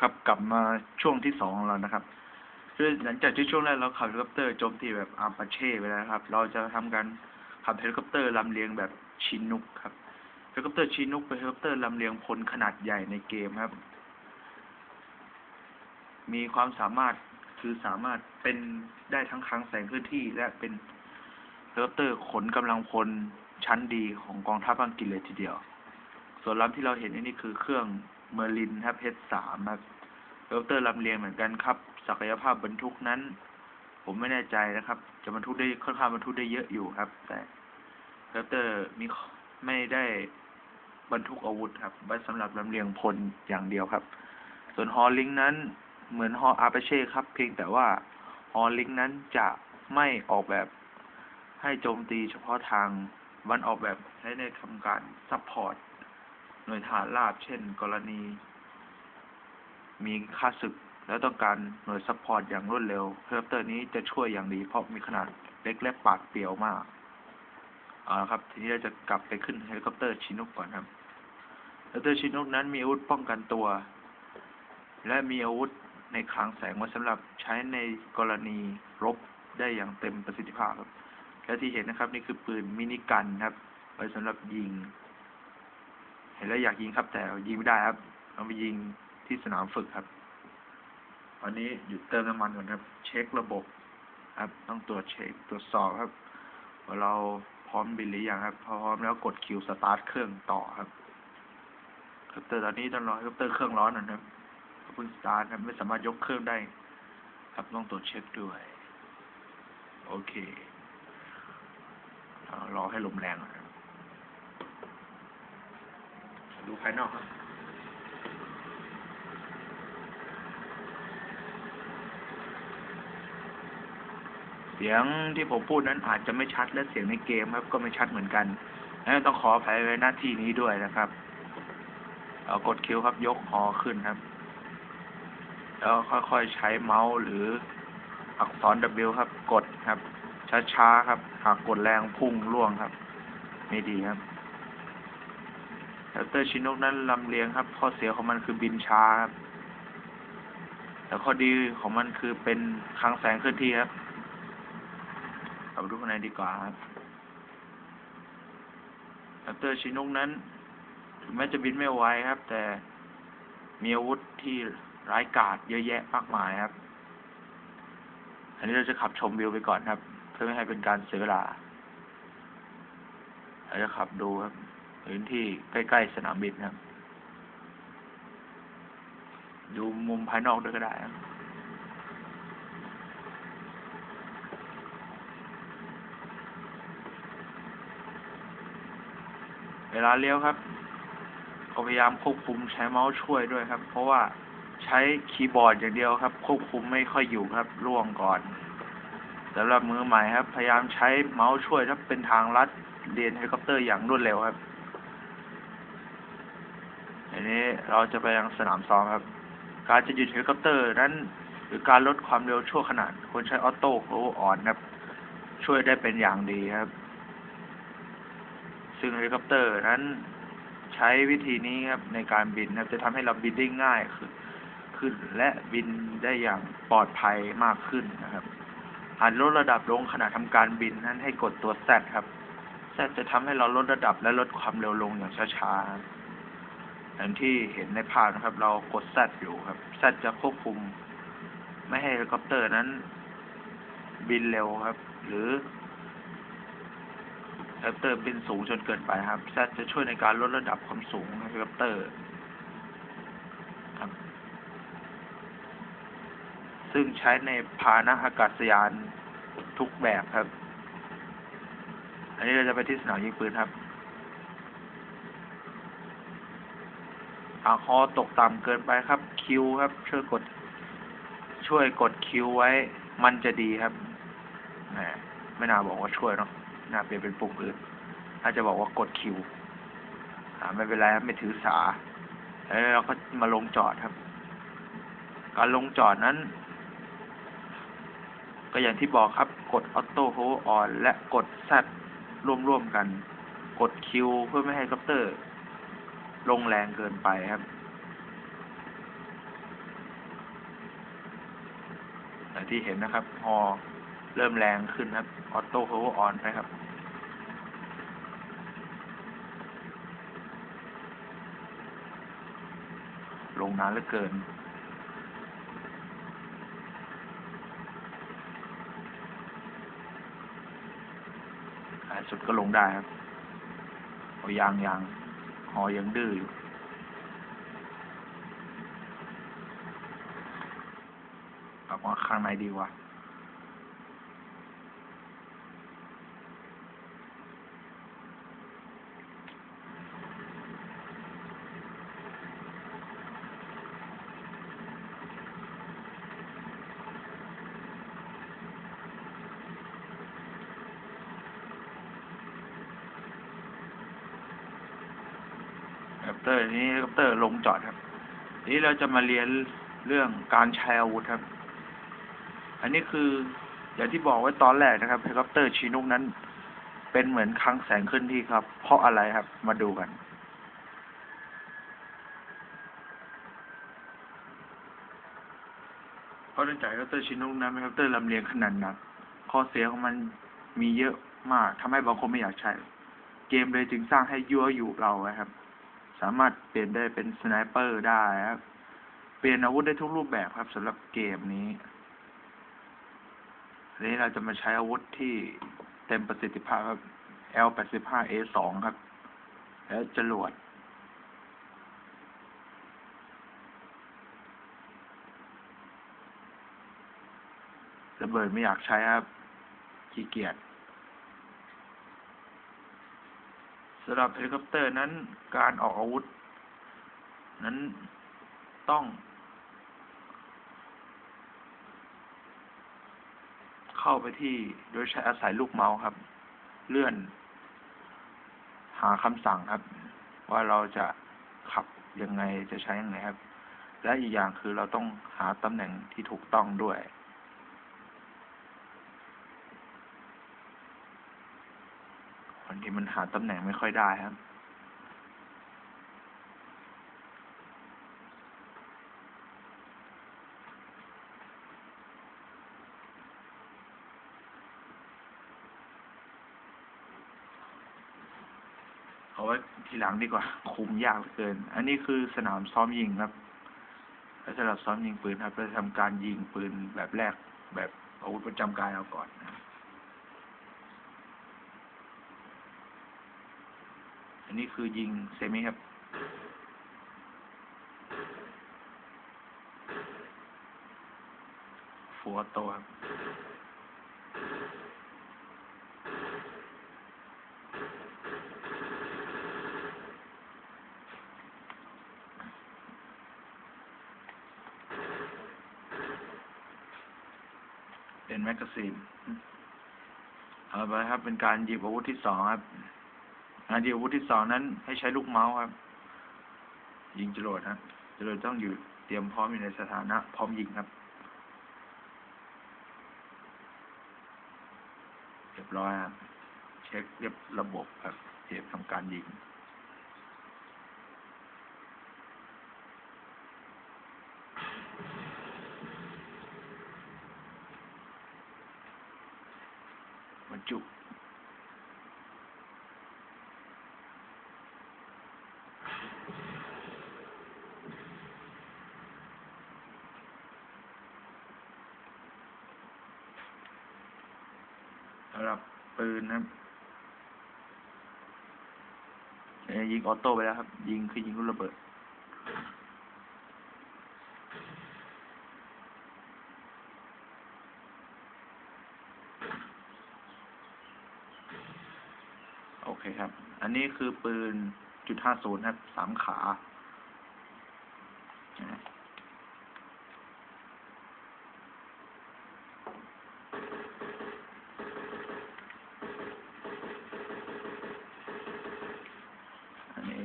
ครับกลับมาช่วงที่สองของเรานะครับคือหลังจากที่ช่วงแรกเราขับเฮลิคอปเตอร์โจมตีแบบอาปาเช่ไปแล้วครับ เราจะทำการขับเฮลิคอปเตอร์ลำเลียงแบบชินุกครับเฮลิคอปเตอร์ชินุกเป็นเฮลิคอปเตอร์ลำเลียงพลขนาดใหญ่ในเกมครับ มีความสามารถคือสามารถเป็นได้ทั้งคลังแสงเคลื่อนที่ และเป็นเฮลิคอปเตอร์ขนกำลังพลชั้นดีของกองทัพอังกฤษเลยทีเดียว ส่วนลำที่เราเห็นนี่คือเครื่อง เมอร์ลินครับเพชรสามครับเลอเตอร์ลำเลียงเหมือนกันครับ ศักยภาพบรรทุกนั้น ผมไม่แน่ใจนะครับ จะบรรทุกได้ค่อนข้างบรรทุกได้เยอะอยู่ครับ แต่เลอเตอร์มีไม่ได้บรรทุกอาวุธครับไว้สำหรับลำเลียงพลอย่างเดียวครับ ส่วนฮอลลิงนั้นเหมือนฮออาร์เปเช่ครับ เพียงแต่ว่าฮอลลิงนั้นจะไม่ออกแบบให้โจมตีเฉพาะทางมันออกแบบใช้ในทำการซัพพอร์ต หน่วยทหารราบ เช่น กรณี มีค่าศึก แล้วต้องการหน่วยซัพพอร์ตอย่างรวดเร็วเฮลิคอปเตอร์นี้จะช่วยอย่างดี เพราะมีขนาดเล็กและปาดเปรียวมากเอาละครับ ทีนี้เราจะกลับไปขึ้นเฮลิคอปเตอร์ชินุกก่อนครับเฮลิคอปเตอร์ชินุกนั้นมีอาวุธป้องกันตัว และมีอาวุธในคลังแสงไว้สำหรับใช้ในกรณีรบได้อย่างเต็มประสิทธิภาพครับและที่เห็นนะครับนี่คือปืนมินิกันครับไว้สำหรับยิง ห็นแล้วอยากยิงครับ แต่ยิงไม่ได้ครับเราไปยิงที่สนามฝึกครับวันนี้หยุดเติมน้ำมันก่อนครับ เช็คระบบครับ ต้องตรวจเช็คตรวจสอบครับว่าเราพร้อมบินหรือยังครับพอพร้อมแล้วกดคิวสตาร์ทเครื่องต่อครับเฮลิคอปเตอร์ตอนนี้ต้องรอเฮลิคอปเตอร์เครื่องร้อนหน่อยครับเพิ่งสตาร์ทครับไม่สามารถยกเครื่องได้ ครับต้องตรวจเช็คด้วย โอเครอให้ลมแรงนครับ ดูภายนอกครับเสียงที่ผมพูดนั้นอาจจะไม่ชัดและเสียงในเกมครับ ก็ไม่ชัดเหมือนกันต้องขออภัยไว้หน้าที่นี้ด้วยนะครับ เอากดคิวครับยกหอขึ้นครับ แล้วค่อยๆใช้เมาส์หรืออักษร W ครับ กดครับ ช้าๆครับ หากกดแรงพุ่งร่วงครับ ไม่ดีครับ แเตอร์ชินกนั้นลำเลียงครับ ข้อเสียของมันคือบินช้าครับแต่ข้อดีของมันคือเป็นคลังแสงเคลื่อนที่ครับเอาดูข้างในดีกว่าครับแเตอร์ชินกนั้นถึงแม้จะบินไม่ไวครับ แต่มีอาวุธที่ร้ายกาจเยอะแยะมากมายครับ อันนี้เราจะขับชมวิวไปก่อนครับ เพื่อไม่ให้เป็นการเสียเวลาเราจะขับดูครับ พื้นที่ใกล้ๆสนามบินครับ ดูมุมภายนอกด้วยก็ได้ครับเวลาเลี้ยวครับก็พยายามควบคุมใช้เมาส์ช่วยด้วยครับ เพราะว่าใช้คีย์บอร์ดอย่างเดียวครับ ควบคุมไม่ค่อยอยู่ครับล่วงก่อนสำหรับมือใหม่ครับ พยายามใช้เมาส์ช่วยถ้าเป็นทางลัดเรียนเฮลิคอปเตอร์อย่างรวดเร็วครับ นี้เราจะไปยังสนามซ้อมครับ การจะหยุดเฮลิคอปเตอร์นั้น หรือการลดความเร็วชั่วขณะควรใช้ออโต้โฟออนครับ ช่วยได้เป็นอย่างดีครับ ซึ่งเฮลิคอปเตอร์นั้นใช้วิธีนี้ครับในการบินครับจะทำให้เราบินได้ง่ายขึ้นและบินได้อย่างปลอดภัยมากขึ้นนะครับหากลดระดับลงขณะทำการบินนั้นให้กดตัว Z ครับ Z จะทำให้เราลดระดับและลดความเร็วลงอย่างช้าๆ อย่างที่เห็นในภาพนะครับ เรากด Z อยู่ครับ Z จะควบคุม ไม่ให้เฮลิคอปเตอร์นั้น บินเร็วครับ หรือเฮลิคอปเตอร์บินสูงจนเกินไปครับ Z จะช่วยในการลดระดับความสูงของเฮลิคอปเตอร์ครับซึ่งใช้ในพาหนะอากาศยานทุกแบบครับ อันนี้เราจะไปที่สนามยิงปืนครับ หากฮอตกต่ำเกินไปครับคิวครับ ช่วยกด ช่วยกดคิวไว้ มันจะดีครับไม่น่าบอกว่าช่วยเนาะน่าเปลี่ยนเป็นปุ่มอื่นอาจะบอกว่ากดคิวไม่เป็นไรครับไม่ถือสาแล้วเราก็มาลงจอดครับ การลงจอดนั้น ก็อย่างที่บอกครับ กดออโต้โฮออนและกดแซดร่วมๆกัน กดคิวเพื่อไม่ให้คอปเตอร์ ลงแรงเกินไปครับอย่างที่เห็นนะครับฮอเริ่มแรงขึ้นครับ ออโต้โฮเวอร์ออนไปครับลงนานเหลือเกิน สุดก็ลงได้ครับ เอายางยาง หอยังดื้ออยู่กลับมาข้างในดีกว่า เฮลิคอปเตอร์นี้เฮลิคอปเตอร์ลงจอดครับทีนี้เราจะมาเรียนเรื่องการใช้อาวุธครับ อันนี้คืออย่างที่บอกไว้ตอนแรกนะครับเฮลิคอปเตอร์ชีนุกนั้น เป็นเหมือนคลังแสงขึ้นที่ครับ เพราะอะไรครับ มาดูกันเพราะเนื่องจากเฮลิคอปเตอร์ชีนุกนั้นเป็นเฮลิคอปเตอร์ลำเลียงขนาดหนักข้อเสียของมันมีเยอะมากทำให้บางคนไม่อยากใช้ เกมเลยจึงสร้างให้ยั่วอยู่เราครับ สามารถเปลี่ยนได้เป็นสไนเปอร์ได้ครับ เปลี่ยนอาวุธได้ทุกรูปแบบครับสำหรับเกมนี้นี้เราจะมาใช้อาวุธที่เต็มประสิทธิภาพครับ L85A2 ครับ แล้วจรวดระเบิดไม่อยากใช้ครับขี้เกียจ สำหรับเฮลิคอปเตอร์นั้นการออกอาวุธ นั้นต้อง เข้าไปที่โดยใช้อาศัยลูกเมาส์ครับ เลื่อน หาคำสั่งครับ ว่าเราจะขับยังไงจะใช้ยังไงครับ และอีกอย่างคือเราต้องหาตำแหน่งที่ถูกต้องด้วย บาง ทีมันหาตำแหน่งไม่ค่อยได้ครับ เอาไว้ทีหลังดีกว่า คุมยากเหลือเกิน อันนี้คือสนามซ้อมยิงครับและสำหรับซ้อมยิงปืนครับเราจะทำการยิงปืนแบบแรกแบบอาวุธประจำกายเอาก่อนนะครับ อันนี้คือยิงเซมิครับ ฟัวโตครับเป็นแมกกาซีนเอาไปครับ เป็นการหยิบอาวุธที่สองครับ การหยิบอาวุธที่สองนั้น ให้ใช้ลูกเมาส์ครับ ยิงจรวดฮะจรวดต้องอยู่เตรียมพร้อมอยู่ในสถานะ พร้อมยิงครับเรียบร้อยครับเช็คเรียบระบบครับเตรียมทำการยิง บรรจุ สำหรับปืนนะครับยิงออโต้ไปแล้วครับ ยิงคือยิงลูกระเบิดโอเคครับ อันนี้คือปืนจุดห้าศูนย์ครับสามขานะอันนี้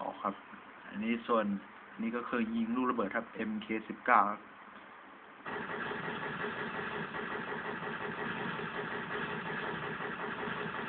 ออกครับ อั นนี้ส่วนนี้ก็เคือยิงลูกระเบิดครับ MK สิบเก้าครับ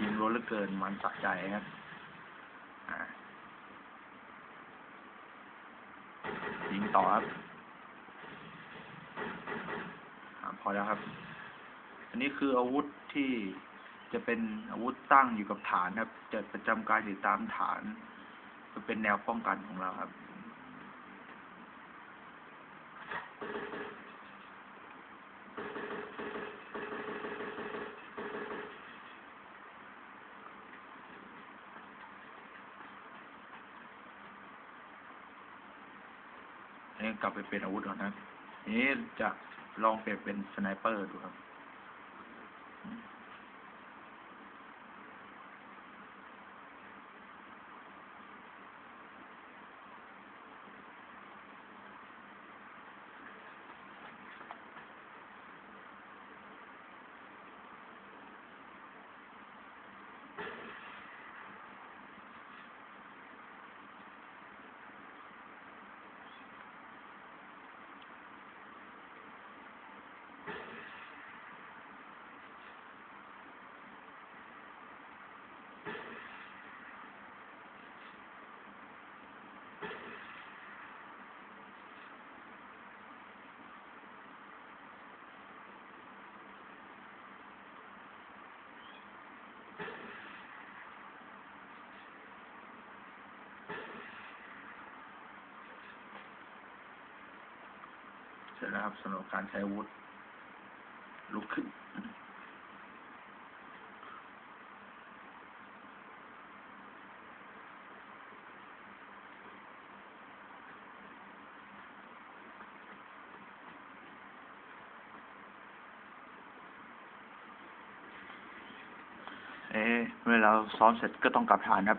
ยิงรถเหลือเกินมันสะใจครับยิงต่อครับพอแล้วครับ อันนี้คืออาวุธที่จะเป็นอาวุธตั้งอยู่กับฐานครับ จะประจำการอยู่ตามฐาน จะเป็นแนวป้องกันของเราครับอันนี้กลับไปเป็นอาวุธก่อนนะ นี้จะลองเปลี่ยนเป็นสไนเปอร์ดูครับ ร็จแล้วครับสำหรับการใช้วุธลุกขึ้น เอ๊ะเมื่อเราซ้อมเสร็จก็ต้องกลับฐานครับ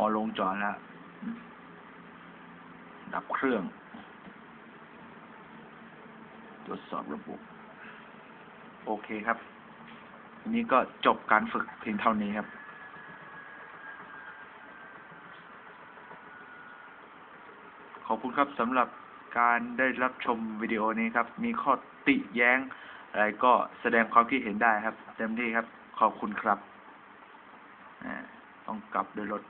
อลงจอดแล้ว ดับเครื่อง ตรวจสอบระบบ โอเคครับทีนี้ก็จบการฝึกเพียงเท่านี้ครับขอบคุณครับสำหรับการได้รับชมวิดีโอนี้ครับ มีข้อติแย้งอะไรก็แสดงความคิดเห็นได้ครับ เต็มที่ครับ ขอบคุณครับ ต้องกลับด้วยรถ